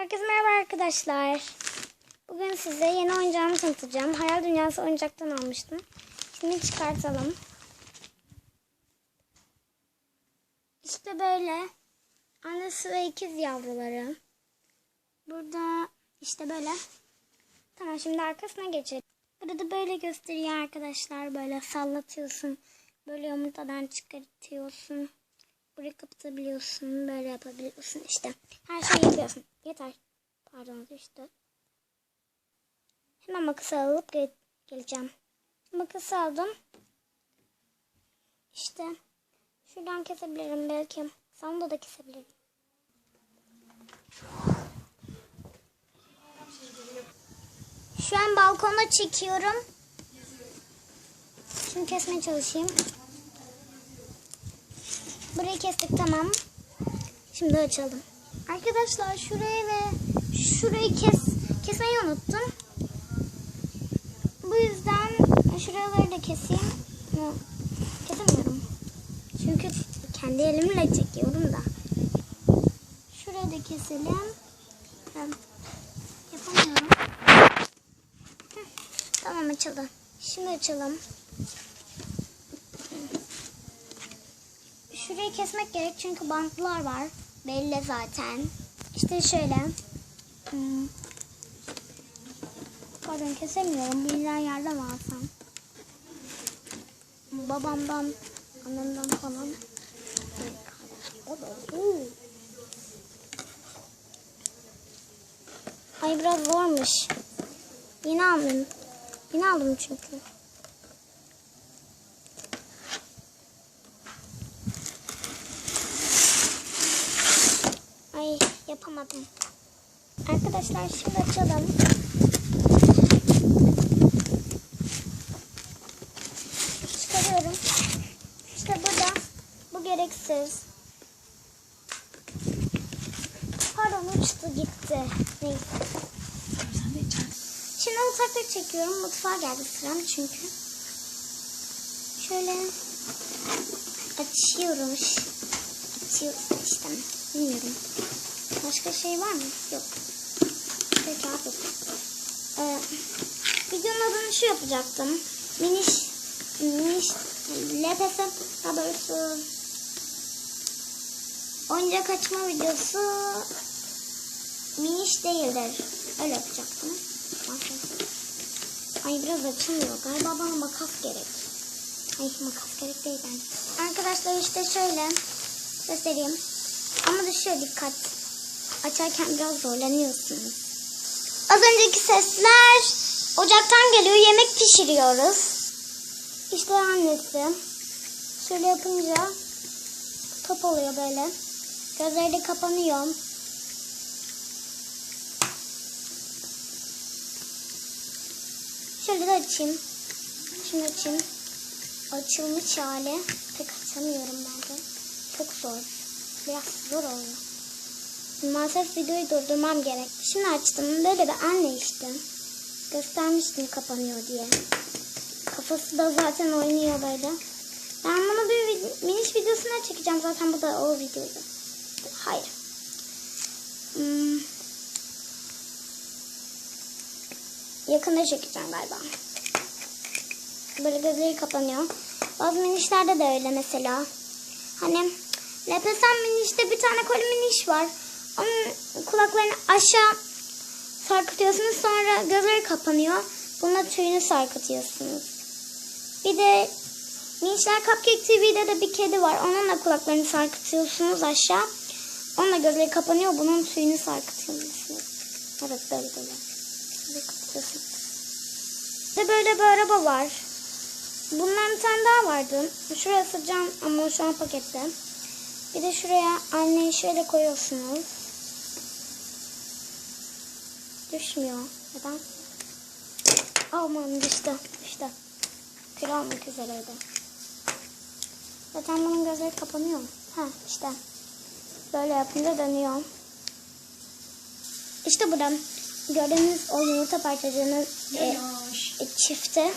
Herkese merhaba arkadaşlar. Bugün size yeni oyuncağımı tanıtacağım. Hayal Dünyası oyuncaktan almıştım. Şimdi çıkartalım. İşte böyle. Annesi ve ikiz yavruları. Burada işte böyle. Tamam şimdi arkasına geçelim. Burada böyle gösteriyor arkadaşlar. Böyle sallatıyorsun. Böyle yumurtadan çıkartıyorsun. Burayı kapatabiliyorsun. Böyle yapabiliyorsun işte. Her şeyi yapıyorsun. Yeter. Pardon düştü. Hemen makası alıp gel- geleceğim. Makası aldım. İşte. Şuradan kesebilirim belki. Sonunda da kesebilirim. Şu an balkona çekiyorum. Şimdi kesmeye çalışayım. Burayı kestik tamam. Şimdi açalım. Arkadaşlar şurayı ve şurayı kes kesmeyi unuttum. Bu yüzden şuraları da keseyim. Kesemiyorum. Çünkü kendi elimle çekiyorum da. Şurayı da keselim. Ben yapamıyorum. Heh, Tamam açıldı. Şimdi açalım. Şurayı kesmek gerek çünkü bantlar var. Belli zaten. İşte şöyle. Hmm. Pardon kesemiyorum. Birinden yardım alsam. Babamdan, annemden falan. O da. Oo. Ay biraz zormuş. Yeni aldım. Yeni aldım çünkü. Yapamadım. Arkadaşlar şimdi açalım. Çıkarıyorum. İşte burada. Bu gereksiz. Pardon uçtu gitti. Neyse. Şimdi mutfakta çekiyorum. Mutfağa geldi sıram çünkü. Şöyle açıyorum. Açıyoruz işte. Bilmiyorum. Başka şey var mı? Yok. Peki abi. Ee, videonun adını şu yapacaktım. Miniş, miniş, LPS, daha doğrusu oyuncak açma videosu miniş değildir. Öyle yapacaktım. Ay biraz açılmıyor. Galiba bana makas gerek. Ay makas gerek değil bence. Arkadaşlar işte şöyle göstereyim. Ama düşüyor dikkat. Açarken biraz zorlanıyorsunuz. Az önceki sesler ocaktan geliyor. Yemek pişiriyoruz. İşte annesi. Şöyle yapınca top oluyor böyle. Gözleri de kapanıyor. Şöyle de açayım. Şimdi açayım. Açılmış hali. Pek açamıyorum ben de. Çok zor. Biraz zor oluyor. Maalesef videoyu durdurmam gerek. Şimdi açtım. Böyle bir anne işte. Göstermiştim kapanıyor diye. Kafası da zaten oynuyor böyle. Ben bunu bir vid- miniş videosuna çekeceğim. Zaten bu da o videoydu. Hayır. Hmm. Yakında çekeceğim galiba. Böyle gözleri kapanıyor. Bazı minişlerde de öyle mesela. Hani Lepesen minişte bir tane koli miniş var. Onun kulaklarını aşağı sarkıtıyorsunuz sonra gözleri kapanıyor. Bununla tüyünü sarkıtıyorsunuz. Bir de Minişler Cupcake TV'de de bir kedi var. Onunla kulaklarını sarkıtıyorsunuz aşağı. Onunla gözleri kapanıyor. Bunun tüyünü sarkıtıyorsunuz. Evet böyle böyle. Böyle kapatıyorsunuz. Bir de böyle bir araba var. Bundan bir tane daha vardı. Şurası cam ama şu an pakette. Bir de şuraya anneyi şöyle koyuyorsunuz. Düşmüyor. Neden? Aman düştü. Düştü. Kül olmak üzereydi. Zaten bunun gözleri kapanıyor? Ha işte. Böyle yapınca dönüyor. İşte burada gördüğünüz o yumurta parçacığının e, e, çifti.